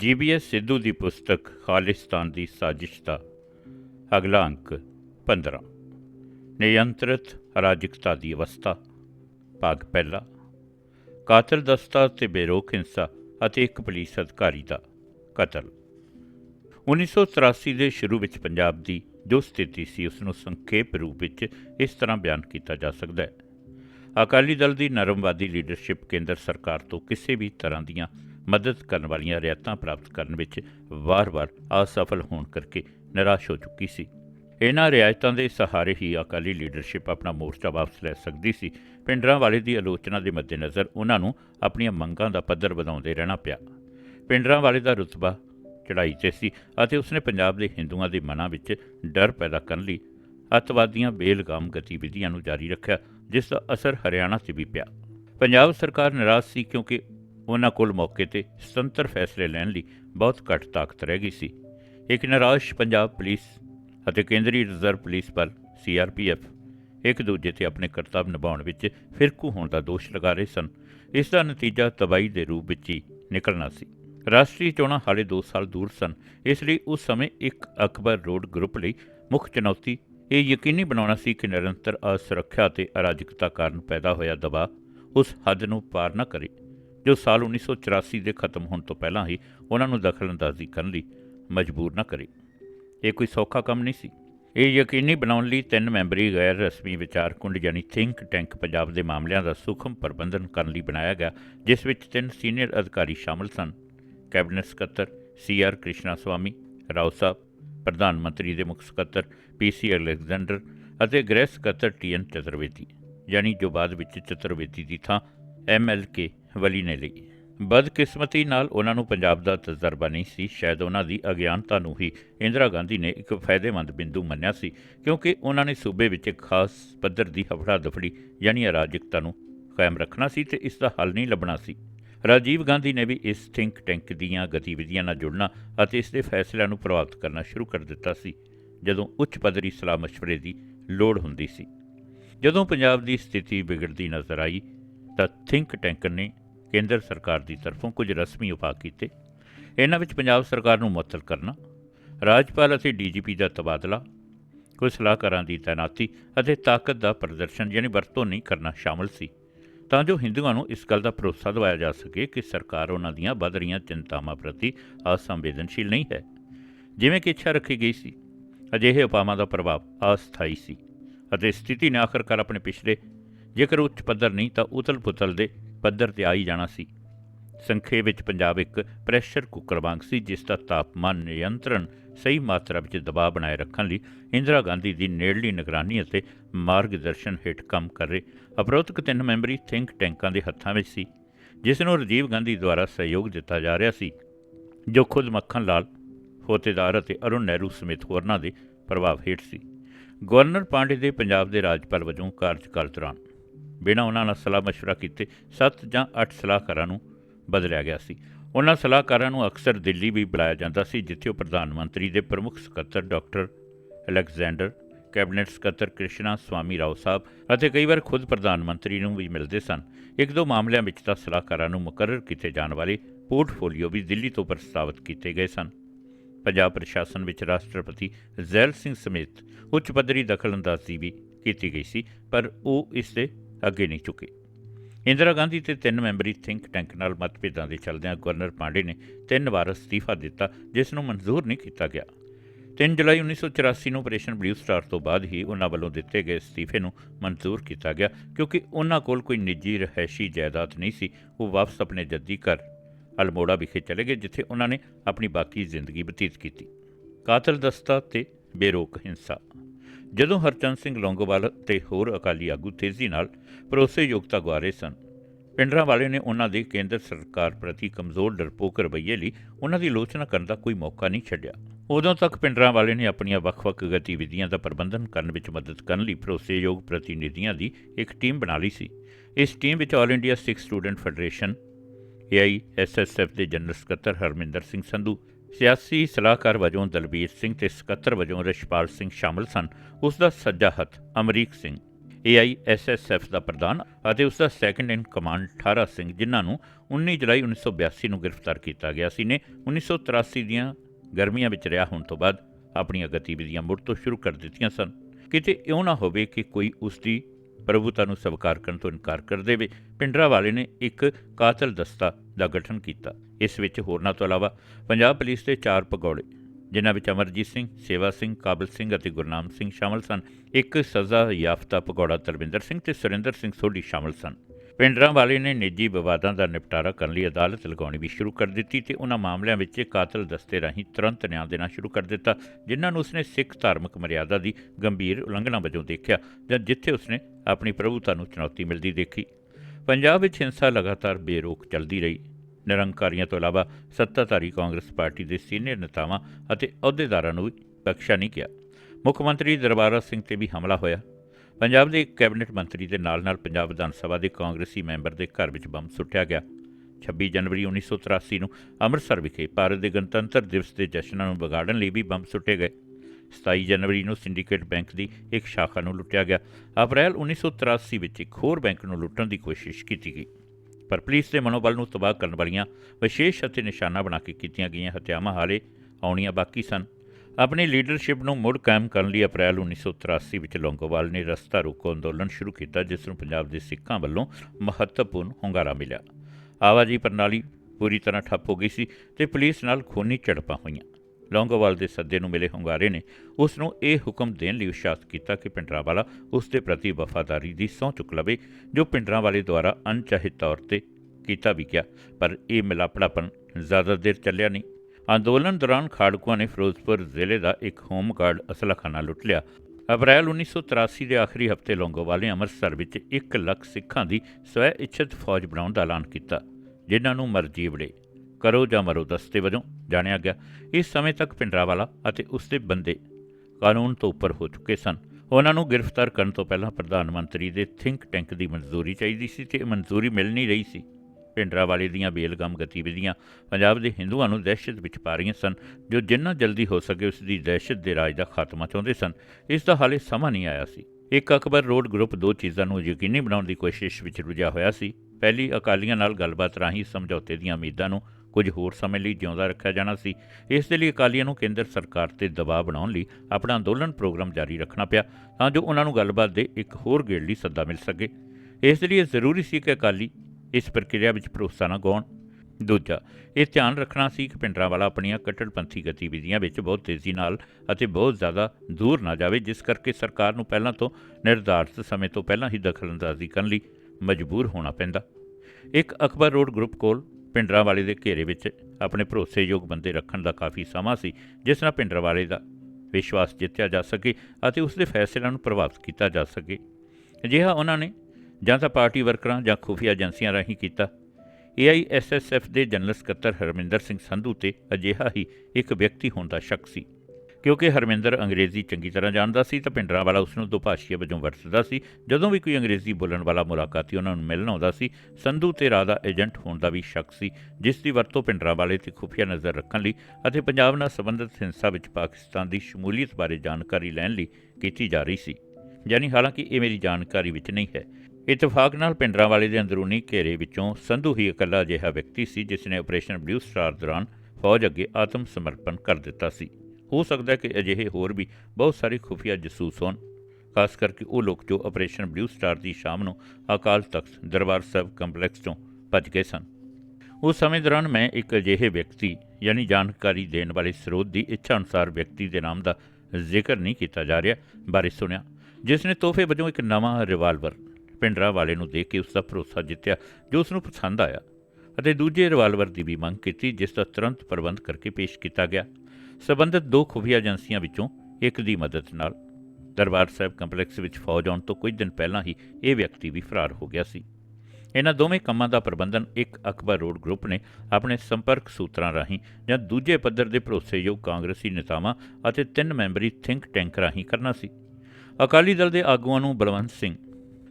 ਜੀਬੀਐਸ ਸਿੱਧੂ ਦੀ ਪੁਸਤਕ ਖਾਲਿਸਤਾਨ ਦੀ ਸਾਜ਼ਿਸ਼ ਦਾ ਅਗਲਾ ਅੰਕ 15 ਨਿਯੰਤਰਿਤ ਅਰਾਜਕਤਾ ਦੀ ਅਵਸਥਾ, ਭਾਗ ਪਹਿਲਾ। ਕਾਤਲ ਦਸਤਾ ਤੇ ਬੇਰੋਕ ਹਿੰਸਾ ਅਤੇ ਇੱਕ ਪੁਲਿਸ ਅਧਿਕਾਰੀ ਦਾ ਕਤਲ। 1983 ਦੇ ਸ਼ੁਰੂ ਵਿੱਚ ਪੰਜਾਬ ਦੀ ਜੋ ਸਥਿਤੀ ਸੀ ਉਸ ਨੂੰ ਸੰਖੇਪ ਰੂਪ ਵਿੱਚ ਇਸ ਤਰ੍ਹਾਂ ਬਿਆਨ ਕੀਤਾ ਜਾ ਸਕਦਾ ਹੈ। ਅਕਾਲੀ ਦਲ ਦੀ ਨਰਮਵਾਦੀ ਲੀਡਰਸ਼ਿਪ ਕੇਂਦਰ ਸਰਕਾਰ ਤੋਂ ਕਿਸੇ ਵੀ ਤਰ੍ਹਾਂ ਦੀਆਂ ਮਦਦ ਕਰਨ ਵਾਲੀਆਂ ਰਿਆਇਤਾਂ ਪ੍ਰਾਪਤ ਕਰਨ ਵਿੱਚ ਵਾਰ-ਵਾਰ ਅਸਫਲ ਹੋਣ ਕਰਕੇ ਨਿਰਾਸ਼ ਹੋ ਚੁੱਕੀ ਸੀ। ਇਹਨਾਂ ਰਿਆਇਤਾਂ ਦੇ ਸਹਾਰੇ ਹੀ ਅਕਾਲੀ ਲੀਡਰਸ਼ਿਪ ਆਪਣਾ ਮੋਰਚਾ ਵਾਪਸ ਲੈ ਸਕਦੀ ਸੀ। ਪਿੰਡਰਾਂ ਵਾਲੇ ਦੀ ਆਲੋਚਨਾ ਦੇ ਮੱਦੇਨਜ਼ਰ ਉਹਨਾਂ ਨੂੰ ਆਪਣੀਆਂ ਮੰਗਾਂ ਦਾ ਪੱਧਰ ਵਧਾਉਂਦੇ ਰਹਿਣਾ ਪਿਆ। ਪਿੰਡਰਾਂ ਵਾਲੇ ਦਾ ਰੁਤਬਾ ਚੜ੍ਹਾਈ 'ਤੇ ਸੀ ਅਤੇ ਉਸਨੇ ਪੰਜਾਬ ਦੇ ਹਿੰਦੂਆਂ ਦੇ ਮਨਾਂ ਵਿੱਚ ਡਰ ਪੈਦਾ ਕਰਨ ਲਈ ਅੱਤਵਾਦੀਆਂ ਬੇਲਗਾਮ ਗਤੀਵਿਧੀਆਂ ਨੂੰ ਜਾਰੀ ਰੱਖਿਆ, ਜਿਸ ਦਾ ਅਸਰ ਹਰਿਆਣਾ 'ਚ ਵੀ ਪਿਆ। ਪੰਜਾਬ ਸਰਕਾਰ ਨਿਰਾਸ਼ ਸੀ ਕਿਉਂਕਿ ਉਹਨਾਂ ਕੋਲ ਮੌਕੇ ਤੇ ਸੁਤੰਤਰ ਫੈਸਲੇ ਲੈਣ ਲਈ ਬਹੁਤ ਘੱਟ ਤਾਕਤ ਰਹਿ ਗਈ ਸੀ। ਇੱਕ ਨਿਰਾਸ਼ ਪੰਜਾਬ ਪੁਲਿਸ ਅਤੇ ਕੇਂਦਰੀ ਰਿਜ਼ਰਵ ਪੁਲਿਸ ਬਲ ਸੀਆਰਪੀਐਫ ਇੱਕ ਦੂਜੇ ਤੇ ਆਪਣੇ ਕਰਤੱਵ ਨਿਭਾਉਣ ਵਿੱਚ ਫਿਰਕੂ ਹੋਣ ਦਾ ਦੋਸ਼ ਲਗਾ ਰਹੇ ਸਨ। ਇਸ ਦਾ ਨਤੀਜਾ ਤਬਾਹੀ ਦੇ ਰੂਪ ਵਿੱਚ ਹੀ ਨਿਕਲਣਾ ਸੀ। ਰਾਸ਼ਟਰੀ ਚੋਣਾਂ ਹਾਲੇ 2 ਸਾਲ ਦੂਰ ਸਨ। ਇਸ ਲਈ ਉਸ ਸਮੇਂ ਇੱਕ ਅਕਬਰ ਰੋਡ ਗਰੁੱਪ ਲਈ ਮੁੱਖ ਚੁਣੌਤੀ ਇਹ ਯਕੀਨੀ ਬਣਾਉਣਾ ਸੀ ਕਿ ਨਿਰੰਤਰ ਅਸੁਰੱਖਿਆ ਤੇ ਅਰਾਜਕਤਾ ਕਾਰਨ ਪੈਦਾ ਹੋਇਆ ਦਬਾਅ ਉਸ ਹੱਦ ਨੂੰ ਪਾਰ ਨਾ ਕਰੇ। ਜੋ ਸਾਲ 1984 ਦੇ ਖਤਮ ਹੋਣ ਤੋਂ ਪਹਿਲਾਂ ਹੀ ਉਹਨਾਂ ਨੂੰ ਦਖਲਅੰਦਾਜ਼ੀ ਕਰਨ ਲਈ ਮਜਬੂਰ ਨਾ ਕਰੇ। ਇਹ ਕੋਈ ਸੌਖਾ ਕੰਮ ਨਹੀਂ ਸੀ। ਇਹ ਯਕੀਨੀ ਬਣਾਉਣ ਲਈ ਤਿੰਨ ਮੈਂਬਰੀ ਗੈਰ ਰਸਮੀ ਵਿਚਾਰ ਕੁੰਡ ਯਾਨੀ ਥਿੰਕ ਟੈਂਕ ਪੰਜਾਬ ਦੇ ਮਾਮਲਿਆਂ ਦਾ ਸੂਖਮ ਪ੍ਰਬੰਧਨ ਕਰਨ ਲਈ ਬਣਾਇਆ ਗਿਆ, ਜਿਸ ਵਿੱਚ ਤਿੰਨ ਸੀਨੀਅਰ ਅਧਿਕਾਰੀ ਸ਼ਾਮਲ ਸਨ। ਕੈਬਨਿਟ ਸਕੱਤਰ C R Krishnaswamy Rao ਸਾਹਿਬ, ਪ੍ਰਧਾਨ ਮੰਤਰੀ ਦੇ ਮੁੱਖ ਸਕੱਤਰ ਪੀ ਸੀ ਅਲੈਗਜ਼ੈਂਡਰ ਅਤੇ ਗ੍ਰਹਿ ਸਕੱਤਰ ਟੀ ਐਨ ਚਤੁਰਵੇਦੀ, ਯਾਨੀ ਜੋ ਬਾਅਦ ਵਿੱਚ ਚਤੁਰਵੇਦੀ ਦੀ ਥਾਂ ਐਮ ਐਲ ਕੇ ਵਲੀ ਨੇ ਲਈ। ਬਦਕਿਸਮਤੀ ਨਾਲ ਉਹਨਾਂ ਨੂੰ ਪੰਜਾਬ ਦਾ ਤਜਰਬਾ ਨਹੀਂ ਸੀ, ਸ਼ਾਇਦ ਉਹਨਾਂ ਦੀ ਅਗਿਆਨਤਾ ਨੂੰ ਹੀ ਇੰਦਰਾ ਗਾਂਧੀ ਨੇ ਇੱਕ ਫਾਇਦੇਮੰਦ ਬਿੰਦੂ ਮੰਨਿਆ ਸੀ, ਕਿਉਂਕਿ ਉਹਨਾਂ ਨੇ ਸੂਬੇ ਵਿੱਚ ਇੱਕ ਖਾਸ ਪੱਧਰ ਦੀ ਹਫੜਾ ਦਫੜੀ ਯਾਨੀ ਅਰਾਜਕਤਾ ਨੂੰ ਕਾਇਮ ਰੱਖਣਾ ਸੀ ਤੇ ਇਸ ਦਾ ਹੱਲ ਨਹੀਂ ਲੱਭਣਾ ਸੀ। ਰਾਜੀਵ ਗਾਂਧੀ ਨੇ ਵੀ ਇਸ ਥਿੰਕ ਟੈਂਕ ਦੀਆਂ ਗਤੀਵਿਧੀਆਂ ਨਾਲ ਜੁੜਨਾ ਅਤੇ ਇਸ ਦੇ ਫੈਸਲਿਆਂ ਨੂੰ ਪ੍ਰਭਾਵਿਤ ਕਰਨਾ ਸ਼ੁਰੂ ਕਰ ਦਿੱਤਾ ਸੀ, ਜਦੋਂ ਉੱਚ ਪੱਧਰੀ ਸਲਾਹ ਮਸ਼ਵਰੇ ਦੀ ਲੋੜ ਹੁੰਦੀ ਸੀ। ਜਦੋਂ ਪੰਜਾਬ ਦੀ ਸਥਿਤੀ ਵਿਗੜਦੀ ਨਜ਼ਰ ਆਈ, ਤਾਂ ਥਿੰਕ ਟੈਂਕ ਨੇ ਕੇਂਦਰ ਸਰਕਾਰ ਦੀ ਤਰਫੋਂ ਕੁਝ ਰਸਮੀ ਉਪਾਅ ਕੀਤੇ। ਇਹਨਾਂ ਵਿੱਚ ਪੰਜਾਬ ਸਰਕਾਰ ਨੂੰ ਮੁਅੱਤਲ ਕਰਨਾ, ਰਾਜਪਾਲ ਅਤੇ ਡੀਜੀਪੀ ਦਾ ਤਬਾਦਲਾ, ਕੁਝ ਸਲਾਹਕਾਰਾਂ ਦੀ ਤਾਇਨਾਤੀ ਅਤੇ ਤਾਕਤ ਦਾ ਪ੍ਰਦਰਸ਼ਨ ਯਾਨੀ ਵਰਤੋਂ ਨਹੀਂ ਕਰਨਾ ਸ਼ਾਮਲ ਸੀ। ਤਾਂ ਜੋ ਹਿੰਦੂਆਂ ਨੂੰ ਇਸ ਗੱਲ ਦਾ ਭਰੋਸਾ ਦਿਵਾਇਆ ਜਾ ਸਕੇ ਕਿ ਸਰਕਾਰ ਉਹਨਾਂ ਦੀਆਂ ਵੱਧ ਰਹੀਆਂ ਚਿੰਤਾਵਾਂ ਪ੍ਰਤੀ ਅਸੰਵੇਦਨਸ਼ੀਲ ਨਹੀਂ ਹੈ। ਜਿਵੇਂ ਕਿ ਇੱਛਾ ਰੱਖੀ ਗਈ ਸੀ, ਅਜਿਹੇ ਉਪਾਵਾਂ ਦਾ ਪ੍ਰਭਾਵ ਅਸਥਾਈ ਸੀ ਅਤੇ ਸਥਿਤੀ ਨੇ ਆਖਰਕਾਰ ਆਪਣੇ ਪਿਛਲੇ ਜੇਕਰ ਉੱਚ ਪੱਧਰ ਨਹੀਂ ਤਾਂ ਉਤਲ-ਪੁਤਲ ਦੇ ਪੱਧਰ ਤੇ ਆਈ ਜਾਣਾ ਸੀ। ਸੰਖੇਪ ਵਿੱਚ ਪੰਜਾਬ ਇੱਕ ਪ੍ਰੈਸ਼ਰ ਕੁੱਕਰ ਵਾਂਗ ਸੀ, ਜਿਸ ਦਾ ਤਾਪਮਾਨ ਨਿਯੰਤਰਣ, ਸਹੀ ਮਾਤਰਾ ਵਿੱਚ ਦਬਾਅ ਬਣਾਏ ਰੱਖਣ ਲਈ ਇੰਦਰਾ ਗਾਂਧੀ ਦੀ ਨੇੜਲੀ ਨਿਗਰਾਨੀ ਅਤੇ ਮਾਰਗਦਰਸ਼ਨ ਹੇਠ ਕੰਮ ਕਰ ਰਹੇ ਅਪਰੋਤਕ ਤਿੰਨ ਮੈਂਬਰੀ ਥਿੰਕ ਟੈਂਕਾਂ ਦੇ ਹੱਥਾਂ ਵਿੱਚ ਸੀ, ਜਿਸ ਨੂੰ ਰਾਜੀਵ ਗਾਂਧੀ ਦੁਆਰਾ ਸਹਿਯੋਗ ਦਿੱਤਾ ਜਾ ਰਿਹਾ ਸੀ, ਜੋ ਖੁਦ ਮੱਖਣ ਲਾਲ, ਹੋਤੇਦਾਰ ਅਤੇ ਅਰੁਣ ਨਹਿਰੂ ਸਮੇਤ ਹੋਰਨਾਂ ਦੇ ਪ੍ਰਭਾਵ ਹੇਠ ਸੀ। ਗਵਰਨਰ ਪਾਂਡੇ ਦੇ ਪੰਜਾਬ ਦੇ ਰਾਜਪਾਲ ਵਜੋਂ ਕਾਰਜਕਾਲ ਦੌਰਾਨ ਬਿਨਾਂ ਉਹਨਾਂ ਨਾਲ ਸਲਾਹ ਮਸ਼ਵਰਾ ਕੀਤੇ 7 ਜਾਂ 8 ਸਲਾਹਕਾਰਾਂ ਨੂੰ ਬਦਲਿਆ ਗਿਆ ਸੀ। ਉਹਨਾਂ ਸਲਾਹਕਾਰਾਂ ਨੂੰ ਅਕਸਰ ਦਿੱਲੀ ਵੀ ਬੁਲਾਇਆ ਜਾਂਦਾ ਸੀ, ਜਿੱਥੇ ਉਹ ਪ੍ਰਧਾਨ ਮੰਤਰੀ ਦੇ ਪ੍ਰਮੁੱਖ ਸਕੱਤਰ ਡਾਕਟਰ ਅਲੈਗਜ਼ੈਂਡਰ, ਕੈਬਨਿਟ ਸਕੱਤਰ ਕ੍ਰਿਸ਼ਨਾ ਸਵਾਮੀ ਰਾਓ ਸਾਹਿਬ ਅਤੇ ਕਈ ਵਾਰ ਖੁਦ ਪ੍ਰਧਾਨ ਮੰਤਰੀ ਨੂੰ ਵੀ ਮਿਲਦੇ ਸਨ। ਇੱਕ ਦੋ ਮਾਮਲਿਆਂ ਵਿੱਚ ਤਾਂ ਸਲਾਹਕਾਰਾਂ ਨੂੰ ਮੁਕਰਰ ਕੀਤੇ ਜਾਣ ਵਾਲੇ ਪੋਰਟਫੋਲੀਓ ਵੀ ਦਿੱਲੀ ਤੋਂ ਪ੍ਰਸਤਾਵਿਤ ਕੀਤੇ ਗਏ ਸਨ। ਪੰਜਾਬ ਪ੍ਰਸ਼ਾਸਨ ਵਿੱਚ ਰਾਸ਼ਟਰਪਤੀ ਜ਼ੈਲ ਸਿੰਘ ਸਮੇਤ ਉੱਚ ਪੱਧਰੀ ਦਖਲਅੰਦਾਜ਼ੀ ਵੀ ਕੀਤੀ ਗਈ ਸੀ, ਪਰ ਉਹ ਇਸ ਦੇ ਅੱਗੇ ਨਹੀਂ ਚੁੱਕੇ ਇੰਦਰਾ ਗਾਂਧੀ ਤੇ ਤਿੰਨ ਮੈਂਬਰੀ ਥਿੰਕ ਟੈਂਕ ਨਾਲ ਮਤਭੇਦਾਂ ਦੇ ਚਲਦਿਆਂ ਗਵਰਨਰ ਪਾਂਡੇ ਨੇ ਤਿੰਨ ਵਾਰ ਅਸਤੀਫਾ ਦਿੱਤਾ, ਜਿਸ ਨੂੰ ਮਨਜ਼ੂਰ ਨਹੀਂ ਕੀਤਾ ਗਿਆ। 3 ਜੁਲਾਈ 1984 ਨੂੰ ਆਪਰੇਸ਼ਨ ਬਲੂ ਸਟਾਰ ਤੋਂ ਬਾਅਦ ਹੀ ਉਹਨਾਂ ਵੱਲੋਂ ਦਿੱਤੇ ਗਏ ਅਸਤੀਫੇ ਨੂੰ ਮਨਜ਼ੂਰ ਕੀਤਾ ਗਿਆ, ਕਿਉਂਕਿ ਉਹਨਾਂ ਕੋਲ ਕੋਈ ਨਿੱਜੀ ਰਹਿائشੀ ਜਾਇਦਾਦ ਨਹੀਂ ਸੀ। ਉਹ ਵਾਪਸ ਆਪਣੇ ਜੱਦੀ ਘਰ ਅਲਮੋੜਾ ਵਿਖੇ ਚਲੇ ਗਏ, ਜਿੱਥੇ ਉਹਨਾਂ ਨੇ ਆਪਣੀ ਬਾਕੀ ਜ਼ਿੰਦਗੀ ਬਤੀਤ ਕੀਤੀ। ਕਾਤਲ ਦਸਤਾ ਤੇ ਬੇਰੋਕ ਹਿੰਸਾ। ਜਦੋਂ ਹਰਚੰਦ ਸਿੰਘ ਲੌਂਗੋਵਾਲ ਤੇ ਹੋਰ ਅਕਾਲੀ ਆਗੂ ਤੇਜ਼ੀ ਨਾਲ ਭਰੋਸੇਯੋਗਤਾ ਗਵਾ ਸਨ, ਪਿੰਡਰਾਂ ਵਾਲੇ ਨੇ ਉਹਨਾਂ ਦੇ ਕੇਂਦਰ ਸਰਕਾਰ ਪ੍ਰਤੀ ਕਮਜ਼ੋਰ ਡਰਪੋਕ ਰਵੱਈਏ ਲਈ ਉਹਨਾਂ ਦੀ ਆਲੋਚਨਾ ਕਰਨ ਦਾ ਕੋਈ ਮੌਕਾ ਨਹੀਂ ਛੱਡਿਆ। ਉਦੋਂ ਤੱਕ ਪਿੰਡਰਾਂ ਵਾਲੇ ਨੇ ਆਪਣੀਆਂ ਵੱਖ-ਵੱਖ ਗਤੀਵਿਧੀਆਂ ਦਾ ਪ੍ਰਬੰਧਨ ਕਰਨ ਵਿੱਚ ਮਦਦ ਕਰਨ ਲਈ ਭਰੋਸੇਯੋਗ ਪ੍ਰਤੀਨਿਧੀਆਂ ਦੀ ਇੱਕ ਟੀਮ ਬਣਾ ਲਈ ਸੀ। ਇਸ ਟੀਮ ਵਿੱਚ all India Sikh student federation AISSF ਦੇ ਜਨਰਲ ਸਕੱਤਰ ਹਰਮਿੰਦਰ ਸਿੰਘ ਸੰਧੂ ਸਿਆਸੀ ਸਲਾਹਕਾਰ ਵਜੋਂ ਦਲਬੀਰ ਸਿੰਘ ਤੇ ਸਕੱਤਰ ਵਜੋਂ ਰਿਸ਼ਪਾਲ ਸਿੰਘ ਸ਼ਾਮਲ ਸਨ। ਉਸ ਦਾ ਸੱਜਾ ਹੱਥ ਅਮਰੀਕ ਸਿੰਘ ਏਆਈਐਸਐਸਐਫ ਦਾ ਪ੍ਰਧਾਨ ਅਤੇ ਉਸ ਦਾ ਸੈਕੰਡ ਇਨ ਕਮਾਂਡ 18 ਸਿੰਘ, ਜਿਨ੍ਹਾਂ ਨੂੰ 19 ਜੁਲਾਈ 1982 ਨੂੰ ਗ੍ਰਿਫਤਾਰ ਕੀਤਾ ਗਿਆ ਸੀ, ਨੇ 1983 ਦੀਆਂ ਗਰਮੀਆਂ ਵਿੱਚ ਰਿਹਾ ਹੋਣ ਤੋਂ ਬਾਅਦ ਆਪਣੀਆਂ ਗਤੀਵਿਧੀਆਂ ਮੁੜ ਤੋਂ ਸ਼ੁਰੂ ਕਰ ਦਿੱਤੀਆਂ ਸਨ। ਕਿਤੇ ਇਉਂ ਨਾ ਹੋਵੇ ਕਿ ਕੋਈ ਉਸ ਦੀ ਪ੍ਰਭੂਤਾ ਨੂੰ ਸਵੀਕਾਰ ਕਰਨ ਤੋਂ ਇਨਕਾਰ ਕਰਦੇ ਦੇਵੇ। ਪਿੰਡਰਾ ਵਾਲੇ ਨੇ ਇੱਕ ਕਾਤਲ ਦਸਤਾ ਦਾ ਗਠਨ ਕੀਤਾ। ਇਸ ਵਿੱਚ ਹੋਰਨਾਂ ਤੋਂ ਇਲਾਵਾ ਪੰਜਾਬ ਪੁਲਿਸ ਦੇ ਚਾਰ ਪਗੌੜੇ ਜਿਨ੍ਹਾਂ ਵਿੱਚ ਅਮਰਜੀਤ ਸਿੰਘ, ਸੇਵਾ ਸਿੰਘ, ਕਾਬਲ ਸਿੰਘ ਅਤੇ ਗੁਰਨਾਮ ਸਿੰਘ ਸ਼ਾਮਲ ਸਨ। ਇੱਕ ਸਜ਼ਾ ਯਾਫਤਾ ਪਗੌੜਾ ਤਰਵਿੰਦਰ ਸਿੰਘ ਤੇ ਸੁਰਿੰਦਰ ਸਿੰਘ ਸੋਢੀ ਸ਼ਾਮਲ ਸਨ। ਪਿੰਡਰਾਂ ਵਾਲੇ ਨੇ ਨਿੱਜੀ ਵਿਵਾਦਾਂ ਦਾ ਨਿਪਟਾਰਾ ਕਰਨ ਲਈ ਅਦਾਲਤ ਲਗਾਉਣੀ ਵੀ ਸ਼ੁਰੂ ਕਰ ਦਿੱਤੀ ਤੇ ਉਹਨਾਂ ਮਾਮਲਿਆਂ ਵਿੱਚ ਕਾਤਲ ਦਸਤੇ ਰਾਹੀਂ ਤੁਰੰਤ ਨਿਆਂ ਦੇਣਾ ਸ਼ੁਰੂ ਕਰ ਦਿੱਤਾ, ਜਿਨ੍ਹਾਂ ਨੂੰ ਉਸਨੇ ਸਿੱਖ ਧਾਰਮਿਕ ਮਰਿਆਦਾ ਦੀ ਗੰਭੀਰ ਉਲੰਘਣਾ ਵਜੋਂ ਦੇਖਿਆ ਜਾਂ ਜਿੱਥੇ ਉਸਨੇ ਆਪਣੀ ਪ੍ਰਭੂਤਾ ਨੂੰ ਚੁਣੌਤੀ ਮਿਲਦੀ ਦੇਖੀ। ਪੰਜਾਬ ਵਿੱਚ ਹਿੰਸਾ ਲਗਾਤਾਰ ਬੇਰੋਕ ਚੱਲਦੀ ਰਹੀ। ਨਿਰੰਕਾਰੀਆਂ ਤੋਂ ਇਲਾਵਾ ਸੱਤਾਧਾਰੀ ਕਾਂਗਰਸ ਪਾਰਟੀ ਦੇ ਸੀਨੀਅਰ ਨੇਤਾਵਾਂ ਅਤੇ ਅਹੁਦੇਦਾਰਾਂ ਨੂੰ ਵੀ ਬਖਸ਼ਾ ਨਹੀਂ ਗਿਆ। ਮੁੱਖ ਮੰਤਰੀ ਦਰਬਾਰਾ ਸਿੰਘ ਤੇ ਵੀ ਹਮਲਾ ਹੋਇਆ। ਪੰਜਾਬ ਦੇ ਇੱਕ ਕੈਬਨਿਟ ਮੰਤਰੀ ਦੇ ਨਾਲ-ਨਾਲ ਪੰਜਾਬ ਵਿਧਾਨ ਸਭਾ ਦੇ ਕਾਂਗਰਸੀ ਮੈਂਬਰ ਦੇ ਘਰ ਵਿੱਚ ਬੰਬ ਸੁੱਟਿਆ ਗਿਆ। 26 ਜਨਵਰੀ 1983 ਨੂੰ ਅੰਮ੍ਰਿਤਸਰ ਵਿਖੇ ਭਾਰਤ ਦੇ ਗਣਤੰਤਰ ਦਿਵਸ ਦੇ ਜਸ਼ਨਾਂ ਨੂੰ ਵਿਗਾੜਨ ਲਈ ਵੀ ਬੰਬ ਸੁੱਟੇ ਗਏ। 27 ਜਨਵਰੀ ਨੂੰ ਸਿੰਡੀਕੇਟ ਬੈਂਕ ਦੀ ਇੱਕ ਸ਼ਾਖਾ ਨੂੰ ਲੁੱਟਿਆ ਗਿਆ। ਅਪ੍ਰੈਲ 1983 ਵਿੱਚ ਇੱਕ ਹੋਰ ਬੈਂਕ ਨੂੰ ਲੁੱਟਣ ਦੀ ਕੋਸ਼ਿਸ਼ ਕੀਤੀ ਗਈ। ਪਰ ਪੁਲਿਸ ਦੇ ਮਨੋਬਲ ਨੂੰ ਤਬਾਹ ਕਰਨ ਵਾਲੀਆਂ ਵਿਸ਼ੇਸ਼ ਅਤੇ ਨਿਸ਼ਾਨਾ ਬਣਾ ਕੇ ਕੀਤੀਆਂ ਗਈਆਂ ਹੱਤਿਆਵਾਂ ਹਾਲੇ ਆਉਣੀਆਂ ਬਾਕੀ ਸਨ। ਆਪਣੀ ਲੀਡਰਸ਼ਿਪ ਨੂੰ ਮੁੜ ਕਾਇਮ ਕਰਨ ਲਈ ਅਪ੍ਰੈਲ 1983 ਵਿੱਚ ਲੌਂਗੋਵਾਲ ਨੇ ਰਸਤਾ ਰੋਕੋ ਅੰਦੋਲਨ ਸ਼ੁਰੂ ਕੀਤਾ, ਜਿਸ ਨੂੰ ਪੰਜਾਬ ਦੇ ਸਿੱਖਾਂ ਵੱਲੋਂ ਮਹੱਤਵਪੂਰਨ ਹੁੰਗਾਰਾ ਮਿਲਿਆ। ਆਵਾਜਾਈ ਪ੍ਰਣਾਲੀ ਪੂਰੀ ਤਰ੍ਹਾਂ ਠੱਪ ਹੋ ਗਈ ਸੀ ਤੇ ਪੁਲਿਸ ਨਾਲ ਖੂਨੀ ਝੜਪਾਂ ਹੋਈਆਂ। ਲੌਂਗੋਵਾਲ ਦੇ ਸੱਦੇ ਨੂੰ ਮਿਲੇ ਹੁੰਗਾਰੇ ਨੇ ਉਸ ਨੂੰ ਇਹ ਹੁਕਮ ਦੇਣ ਲਈ ਉਤਸ਼ਾਹਿਤ ਕੀਤਾ ਕਿ ਪਿੰਡਰਾਵਾਲਾ ਉਸ ਦੇ ਪ੍ਰਤੀ ਵਫਾਦਾਰੀ ਦੀ ਸਹੁੰ ਚੁੱਕ ਲਵੇ, ਜੋ ਪਿੰਡਰਾਵਾਲੇ ਦੁਆਰਾ ਅਣਚਾਹੇ ਤੌਰ ਤੇ ਕੀਤਾ ਵੀ ਗਿਆ। ਪਰ ਇਹ ਮਿਲਾਪੜਾਪਨ ਜ਼ਿਆਦਾ ਦੇਰ ਚੱਲਿਆ ਨਹੀਂ। ਅੰਦੋਲਨ ਦੌਰਾਨ ਖਾੜਕੂਆਂ ਨੇ ਫਿਰੋਜ਼ਪੁਰ ਜ਼ਿਲ੍ਹੇ ਦਾ ਇੱਕ ਹੋਮ ਗਾਰਡ ਅਸਲਾਖਾਨਾ ਲੁੱਟ ਲਿਆ। ਅਪ੍ਰੈਲ 1983 ਦੇ ਆਖਰੀ ਹਫ਼ਤੇ ਲੌਂਗੋਵਾਲ ਨੇ ਅੰਮ੍ਰਿਤਸਰ ਵਿੱਚ 1 ਲੱਖ ਸਿੱਖਾਂ ਦੀ ਸਵੈ ਇੱਛਤ ਫੌਜ ਬਣਾਉਣ ਦਾ ਐਲਾਨ ਕੀਤਾ, ਜਿਨ੍ਹਾਂ ਨੂੰ ਮਰਜ਼ੀ ਵੜੇ। ਕਰੋ ਜਾਂ ਮਰੋ ਦਸਤੇ ਵਜੋਂ ਜਾਣਿਆ ਗਿਆ, ਇਸ ਸਮੇਂ ਤੱਕ ਪਿੰਡਰਾਵਾਲਾ ਅਤੇ ਉਸ ਦੇ ਬੰਦੇ ਕਾਨੂੰਨ ਤੋਂ ਉੱਪਰ ਹੋ ਚੁੱਕੇ ਸਨ। ਉਹਨਾਂ ਨੂੰ ਗ੍ਰਿਫਤਾਰ ਕਰਨ ਤੋਂ ਪਹਿਲਾਂ ਪ੍ਰਧਾਨ ਮੰਤਰੀ ਦੇ ਥਿੰਕ ਟੈਂਕ ਦੀ ਮਨਜ਼ੂਰੀ ਚਾਹੀਦੀ ਸੀ ਤੇ ਇਹ ਮਨਜ਼ੂਰੀ ਮਿਲ ਨਹੀਂ ਰਹੀ ਸੀ। ਪਿੰਡਰਾਵਾਲੇ ਦੀਆਂ ਬੇਲਗਮ ਗਤੀਵਿਧੀਆਂ ਪੰਜਾਬ ਦੇ ਹਿੰਦੂਆਂ ਨੂੰ ਦਹਿਸ਼ਤ ਵਿੱਚ ਪਾ ਰਹੀਆਂ ਸਨ, ਜੋ ਜਿੰਨਾ ਜਲਦੀ ਹੋ ਸਕੇ ਉਸ ਦੀ ਦਹਿਸ਼ਤ ਦੇ ਰਾਜ ਦਾ ਖਾਤਮਾ ਚਾਹੁੰਦੇ ਸਨ। ਇਸ ਦਾ ਹਾਲੇ ਸਮਾਂ ਨਹੀਂ ਆਇਆ ਸੀ। ਇੱਕ ਅਕਬਰ ਰੋਡ ਗਰੁੱਪ ਦੋ ਚੀਜ਼ਾਂ ਨੂੰ ਯਕੀਨੀ ਬਣਾਉਣ ਦੀ ਕੋਸ਼ਿਸ਼ ਵਿੱਚ ਰੁਝਿਆ ਹੋਇਆ ਸੀ। ਪਹਿਲੀ, ਅਕਾਲੀਆਂ ਨਾਲ ਗੱਲਬਾਤ ਰਾਹੀਂ ਸਮਝੌਤੇ ਦੀਆਂ ਉਮੀਦਾਂ ਨੂੰ ਕੁਝ ਹੋਰ ਸਮੇਂ ਲਈ ਜਿਉਂਦਾ ਰੱਖਿਆ ਜਾਣਾ ਸੀ। ਇਸ ਦੇ ਲਈ ਅਕਾਲੀਆਂ ਨੂੰ ਕੇਂਦਰ ਸਰਕਾਰ ਤੇ ਦਬਾਅ ਬਣਾਉਣ ਲਈ ਆਪਣਾ ਅੰਦੋਲਨ ਪ੍ਰੋਗਰਾਮ ਜਾਰੀ ਰੱਖਣਾ ਪਿਆ, ਤਾਂ ਜੋ ਉਹਨਾਂ ਨੂੰ ਗੱਲਬਾਤ ਦੇ ਇੱਕ ਹੋਰ ਗੇੜ ਲਈ ਸੱਦਾ ਮਿਲ ਸਕੇ। ਇਸ ਦੇ ਲਈ ਇਹ ਜ਼ਰੂਰੀ ਸੀ ਕਿ ਅਕਾਲੀ ਇਸ ਪ੍ਰਕਿਰਿਆ ਵਿੱਚ ਭਰੋਸਾ ਨਾ ਗਵਾਉਣ ਦੂਜਾ, ਇਹ ਧਿਆਨ ਰੱਖਣਾ ਸੀ ਕਿ ਪਿੰਡਰਾਵਾਲਾ ਆਪਣੀਆਂ ਕੱਟੜਪੰਥੀ ਗਤੀਵਿਧੀਆਂ ਵਿੱਚ ਬਹੁਤ ਤੇਜ਼ੀ ਨਾਲ ਅਤੇ ਬਹੁਤ ਜ਼ਿਆਦਾ ਦੂਰ ਨਾ ਜਾਵੇ, ਜਿਸ ਕਰਕੇ ਸਰਕਾਰ ਨੂੰ ਪਹਿਲਾਂ ਤੋਂ ਨਿਰਧਾਰਤ ਸਮੇਂ ਤੋਂ ਪਹਿਲਾਂ ਹੀ ਦਖਲਅੰਦਾਜ਼ੀ ਕਰਨ ਲਈ ਮਜਬੂਰ ਹੋਣਾ ਪੈਂਦਾ। ਇੱਕ ਅਕਬਰ ਰੋਡ ਗਰੁੱਪ ਕੋਲ ਪਿੰਡਰਾਵਾਲੇ ਦੇ ਘੇਰੇ ਵਿੱਚ ਆਪਣੇ ਭਰੋਸੇਯੋਗ ਬੰਦੇ ਰੱਖਣ ਦਾ ਕਾਫੀ ਸਮਾਂ ਸੀ, ਜਿਸ ਨਾਲ ਪਿੰਡਰਾਵਾਲੇ ਦਾ ਵਿਸ਼ਵਾਸ ਜਿੱਤਿਆ ਜਾ ਸਕੇ ਅਤੇ ਉਸ ਦੇ ਫੈਸਲਿਆਂ ਨੂੰ ਪ੍ਰਭਾਵਿਤ ਕੀਤਾ ਜਾ ਸਕੇ। ਅਜਿਹਾ ਉਹਨਾਂ ਨੇ ਜਾਂ ਤਾਂ ਪਾਰਟੀ ਵਰਕਰਾਂ ਜਾਂ ਖੁਫੀਆ ਏਜੰਸੀਆਂ ਰਾਹੀਂ ਕੀਤਾ। ਏਆਈਐਸਐਸਐਫ ਦੇ ਜਨਰਲ ਸਕੱਤਰ ਹਰਮਿੰਦਰ ਸਿੰਘ ਸੰਧੂ ਤੇ ਅਜਿਹਾ ਹੀ ਇੱਕ ਵਿਅਕਤੀ ਹੋਣ ਦਾ ਸ਼ੱਕ ਸੀ। ਕਿਉਂਕਿ ਹਰਮਿੰਦਰ ਅੰਗਰੇਜ਼ੀ ਚੰਗੀ ਤਰ੍ਹਾਂ ਜਾਣਦਾ ਸੀ ਤਾਂ ਪਿੰਡਰਾਂ ਵਾਲਾ ਉਸ ਨੂੰ ਦੁਭਾਸ਼ੀਆ ਵਜੋਂ ਵਰਤਦਾ ਸੀ। ਜਦੋਂ ਵੀ ਕੋਈ ਅੰਗਰੇਜ਼ੀ ਬੋਲਣ ਵਾਲਾ ਮੁਲਾਕਾਤੀ ਉਹਨਾਂ ਨੂੰ ਮਿਲਣ ਆਉਂਦਾ ਸੀ, ਸੰਧੂ ਤੇ ਰਾਦਾ ਏਜੰਟ ਹੋਣ ਦਾ ਵੀ ਸ਼ੱਕ ਸੀ, ਜਿਸ ਦੀ ਵਰਤੋਂ ਪਿੰਡਰਾਂ ਵਾਲੇ ਤੇ ਖੁਫੀਆ ਨਜ਼ਰ ਰੱਖਣ ਲਈ ਅਤੇ ਪੰਜਾਬ ਨਾਲ ਸੰਬੰਧਿਤ ਹਿੰਸਾ ਵਿੱਚ ਪਾਕਿਸਤਾਨ ਦੀ ਸ਼ਮੂਲੀਅਤ ਬਾਰੇ ਜਾਣਕਾਰੀ ਲੈਣ ਲਈ ਕੀਤੀ ਜਾ ਰਹੀ ਸੀ। ਯਾਨੀ ਹਾਲਾਂਕਿ ਇਹ ਮੇਰੀ ਜਾਣਕਾਰੀ ਵਿੱਚ ਨਹੀਂ ਹੈ। ਇਤਫਾਕ ਨਾਲ ਪਿੰਡਰਾਂ ਵਾਲੇ ਦੇ ਅੰਦਰੂਨੀ ਘੇਰੇ ਵਿੱਚੋਂ ਸੰਧੂ ਹੀ ਇਕੱਲਾ ਅਜਿਹਾ ਵਿਅਕਤੀ ਸੀ ਜਿਸ ਨੇ ਆਪਰੇਸ਼ਨ ਬਲੂ ਸਟਾਰ ਦੌਰਾਨ ਫੌਜ ਅੱਗੇ ਆਤਮ ਸਮਰਪਣ ਕਰ ਦਿੱਤਾ ਸੀ। ਹੋ ਸਕਦਾ ਹੈ ਕਿ ਅਜਿਹੇ ਹੋਰ ਵੀ ਬਹੁਤ ਸਾਰੇ ਖੁਫੀਆ ਜਸੂਸ ਹੋਣ, ਖਾਸ ਕਰਕੇ ਉਹ ਲੋਕ ਜੋ ਆਪਰੇਸ਼ਨ ਬਲੂ ਸਟਾਰ ਦੀ ਸ਼ਾਮ ਨੂੰ ਅਕਾਲ ਤਖਤ ਦਰਬਾਰ ਸਾਹਿਬ ਕੰਪਲੈਕਸ ਤੋਂ ਭੱਜ ਗਏ ਸਨ। ਉਸ ਸਮੇਂ ਦੌਰਾਨ ਮੈਂ ਇੱਕ ਅਜਿਹੇ ਵਿਅਕਤੀ, ਯਾਨੀ ਜਾਣਕਾਰੀ ਦੇਣ ਵਾਲੇ ਸਰੋਤ ਦੀ ਇੱਛਾ ਅਨੁਸਾਰ ਵਿਅਕਤੀ ਦੇ ਨਾਮ ਦਾ ਜ਼ਿਕਰ ਨਹੀਂ ਕੀਤਾ ਜਾ ਰਿਹਾ, ਬਾਰੇ ਸੁਣਿਆ ਜਿਸ ਨੇ ਤੋਹਫੇ ਵਜੋਂ ਇੱਕ ਨਵਾਂ ਰਿਵਾਲਵਰ ਪਿੰਡਰਾ ਵਾਲੇ ਨੂੰ ਦੇ ਕੇ ਉਸ ਦਾ ਭਰੋਸਾ ਜਿੱਤਿਆ, ਜੋ ਉਸ ਨੂੰ ਪਸੰਦ ਆਇਆ ਅਤੇ ਦੂਜੇ ਰਿਵਾਲਵਰ ਦੀ ਵੀ ਮੰਗ ਕੀਤੀ, ਜਿਸ ਦਾ ਤੁਰੰਤ ਪ੍ਰਬੰਧ ਕਰਕੇ ਪੇਸ਼ ਕੀਤਾ ਗਿਆ। ਸਬੰਧਤ ਦੋ ਖੁਫੀਆ ਏਜੰਸੀਆਂ ਵਿੱਚੋਂ ਇੱਕ ਦੀ ਮਦਦ ਨਾਲ। ਦਰਬਾਰ ਸਾਹਿਬ ਕੰਪਲੈਕਸ ਵਿੱਚ ਫੌਜ ਆਉਣ ਤੋਂ ਕੁਝ ਦਿਨ ਪਹਿਲਾਂ ਹੀ ਇਹ ਵਿਅਕਤੀ ਵੀ ਫਰਾਰ ਹੋ ਗਿਆ ਸੀ। ਇਹਨਾਂ ਦੋਵੇਂ ਕੰਮਾਂ ਦਾ ਪ੍ਰਬੰਧਨ ਇੱਕ ਅਕਬਰ ਰੋਡ ਗਰੁੱਪ ਨੇ ਆਪਣੇ ਸੰਪਰਕ ਸੂਤਰਾਂ ਰਾਹੀਂ ਜਾਂ ਦੂਜੇ ਪੱਧਰ ਦੇ ਭਰੋਸੇਯੋਗ ਕਾਂਗਰਸੀ ਨੇਤਾਵਾਂ ਅਤੇ ਤਿੰਨ ਮੈਂਬਰੀ ਥਿੰਕ ਟੈਂਕ ਰਾਹੀਂ ਕਰਨਾ ਸੀ। ਅਕਾਲੀ ਦਲ ਦੇ ਆਗੂਆਂ ਨੂੰ ਬਲਵੰਤ ਸਿੰਘ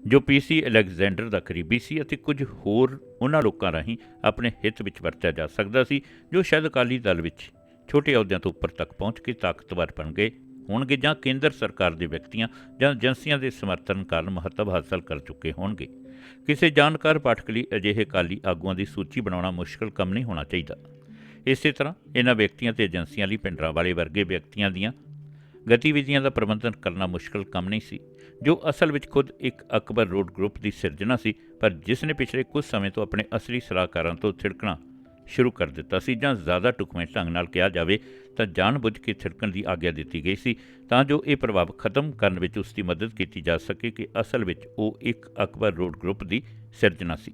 ਜੋ ਪੀਸੀ ਅਲੈਗਜ਼ੈਂਡਰ ਦਾ ਕਰੀਬੀ ਸੀ ਅਤੇ ਕੁਝ ਹੋਰ ਉਹਨਾਂ ਲੋਕਾਂ ਰਾਹੀਂ ਆਪਣੇ ਹਿੱਤ ਵਿੱਚ ਵਰਤਿਆ ਜਾ ਸਕਦਾ ਸੀ, ਜੋ ਸ਼ਾਇਦ ਅਕਾਲੀ ਦਲ ਵਿੱਚ ਛੋਟੇ ਅਹੁਦਿਆਂ ਤੋਂ ਉੱਪਰ ਤੱਕ ਪਹੁੰਚ ਕੇ ਤਾਕਤਵਰ ਬਣ ਗਏ ਹੋਣਗੇ ਜਾਂ ਕੇਂਦਰ ਸਰਕਾਰ ਦੇ ਵਿਅਕਤੀਆਂ ਜਾਂ ਏਜੰਸੀਆਂ ਦੇ ਸਮਰਥਨ ਕਾਰਨ ਮਹੱਤਵ ਹਾਸਲ ਕਰ ਚੁੱਕੇ ਹੋਣਗੇ। ਕਿਸੇ ਜਾਣਕਾਰ ਪਾਠਕ ਲਈ ਅਜਿਹੇ ਕਾਲੀ ਆਗੂਆਂ ਦੀ ਸੂਚੀ ਬਣਾਉਣਾ ਮੁਸ਼ਕਲ ਕੰਮ ਨਹੀਂ ਹੋਣਾ ਚਾਹੀਦਾ। ਇਸੇ ਤਰ੍ਹਾਂ ਇਹਨਾਂ ਵਿਅਕਤੀਆਂ ਤੇ ਏਜੰਸੀਆਂ ਲਈ ਪਿੰਡਰਾਂ ਵਾਲੇ ਵਰਗੇ ਵਿਅਕਤੀਆਂ ਦੀਆਂ ਗਤੀਵਿਧੀਆਂ ਦਾ ਪ੍ਰਬੰਧਨ ਕਰਨਾ ਮੁਸ਼ਕਲ ਕੰਮ ਨਹੀਂ ਸੀ, ਜੋ ਅਸਲ ਵਿੱਚ ਖੁਦ ਇੱਕ ਅਕਬਰ ਰੋਡ ਗਰੁੱਪ ਦੀ ਸਿਰਜਣਾ ਸੀ, ਪਰ ਜਿਸ ਨੇ ਪਿਛਲੇ ਕੁਝ ਸਮੇਂ ਤੋਂ ਆਪਣੇ ਅਸਲੀ ਸਲਾਹਕਾਰਾਂ ਤੋਂ ਥਿੜਕਣਾ ਸ਼ੁਰੂ ਕਰ ਦਿੱਤਾ ਸੀ ਜਾਂ ਜ਼ਿਆਦਾ ਟੁਕਵੇਂ ਢੰਗ ਨਾਲ ਕਿਹਾ ਜਾਵੇ ਤਾਂ ਜਾਣਬੁੱਝ ਕੇ ਥਿੜਕਣ ਦੀ ਆਗਿਆ ਦਿੱਤੀ ਗਈ ਸੀ, ਤਾਂ ਜੋ ਇਹ ਪ੍ਰਭਾਵ ਖਤਮ ਕਰਨ ਵਿੱਚ ਉਸ ਦੀ ਮਦਦ ਕੀਤੀ ਜਾ ਸਕੇ ਕਿ ਅਸਲ ਵਿੱਚ ਉਹ ਇੱਕ ਅਕਬਰ ਰੋਡ ਗਰੁੱਪ ਦੀ ਸਿਰਜਣਾ ਸੀ।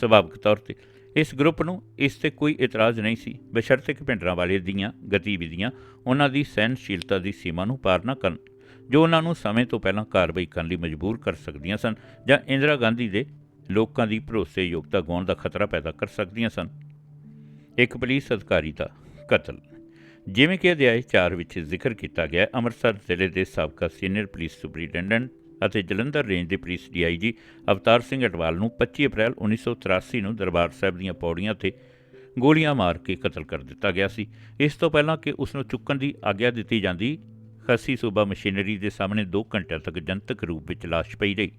ਸੁਭਾਵਿਕ ਤੌਰ ਤੇ ਇਸ ਗਰੁੱਪ ਨੂੰ ਇਸ ਤੇ ਕੋਈ ਇਤਰਾਜ਼ ਨਹੀਂ ਸੀ। ਬਸ਼ਰਤੇ ਕਿ ਭਿੰਡਰਾਂ ਵਾਲੇ ਦੀਆਂ ਗਤੀਵਿਧੀਆਂ, ਉਹਨਾਂ ਦੀ ਸਹਿਨਸ਼ੀਲਤਾ ਦੀ ਸੀਮਾ ਨੂੰ ਪਾਰ ਨਾ ਕਰਨ, ਜੋ ਉਹਨਾਂ ਨੂੰ ਸਮੇਂ ਤੋਂ ਪਹਿਲਾਂ ਕਾਰਵਾਈ ਕਰਨ ਲਈ ਮਜਬੂਰ ਕਰ ਸਕਦੀਆਂ ਸਨ ਜਾਂ ਇੰਦਰਾ ਗਾਂਧੀ ਦੇ ਲੋਕਾਂ ਦੀ ਭਰੋਸੇਯੋਗਤਾ ਗਾਉਣ ਦਾ ਖਤਰਾ ਪੈਦਾ ਕਰ ਸਕਦੀਆਂ ਸਨ। ਇੱਕ ਪੁਲਿਸ ਅਧਿਕਾਰੀ ਦਾ ਕਤਲ। ਜਿਵੇਂ ਕਿ ਅਧਿਆਇ 4 ਵਿੱਚ ਜ਼ਿਕਰ ਕੀਤਾ ਗਿਆ, ਅੰਮ੍ਰਿਤਸਰ ਜ਼ਿਲ੍ਹੇ ਦੇ ਸਾਬਕਾ ਸੀਨੀਅਰ ਪੁਲਿਸ ਸੁਪਰੀਟੈਂਡੈਂਟ ਅਤੇ ਜਲੰਧਰ ਰੇਂਜ ਦੇ ਪੁਲਿਸ ਡੀਆਈਜੀ ਅਵਤਾਰ ਸਿੰਘ ਅਟਵਾਲ ਨੂੰ 25 ਅਪ੍ਰੈਲ 1983 ਨੂੰ ਦਰਬਾਰ ਸਾਹਿਬ ਦੀਆਂ ਪੌੜੀਆਂ ਤੇ ਗੋਲੀਆਂ ਮਾਰ ਕੇ ਕਤਲ ਕਰ ਦਿੱਤਾ ਗਿਆ ਸੀ। ਇਸ ਤੋਂ ਪਹਿਲਾਂ ਕਿ ਉਸ ਨੂੰ ਚੁੱਕਣ ਦੀ ਆਗਿਆ ਦਿੱਤੀ ਜਾਂਦੀ, ਖੱਸੀ ਸੂਬਾ ਮਸ਼ੀਨਰੀ ਦੇ ਸਾਹਮਣੇ 2 ਘੰਟਿਆਂ ਤੱਕ ਜਨਤਕ ਰੂਪ ਵਿੱਚ ਲਾਸ਼ ਪਈ ਰਹੀ।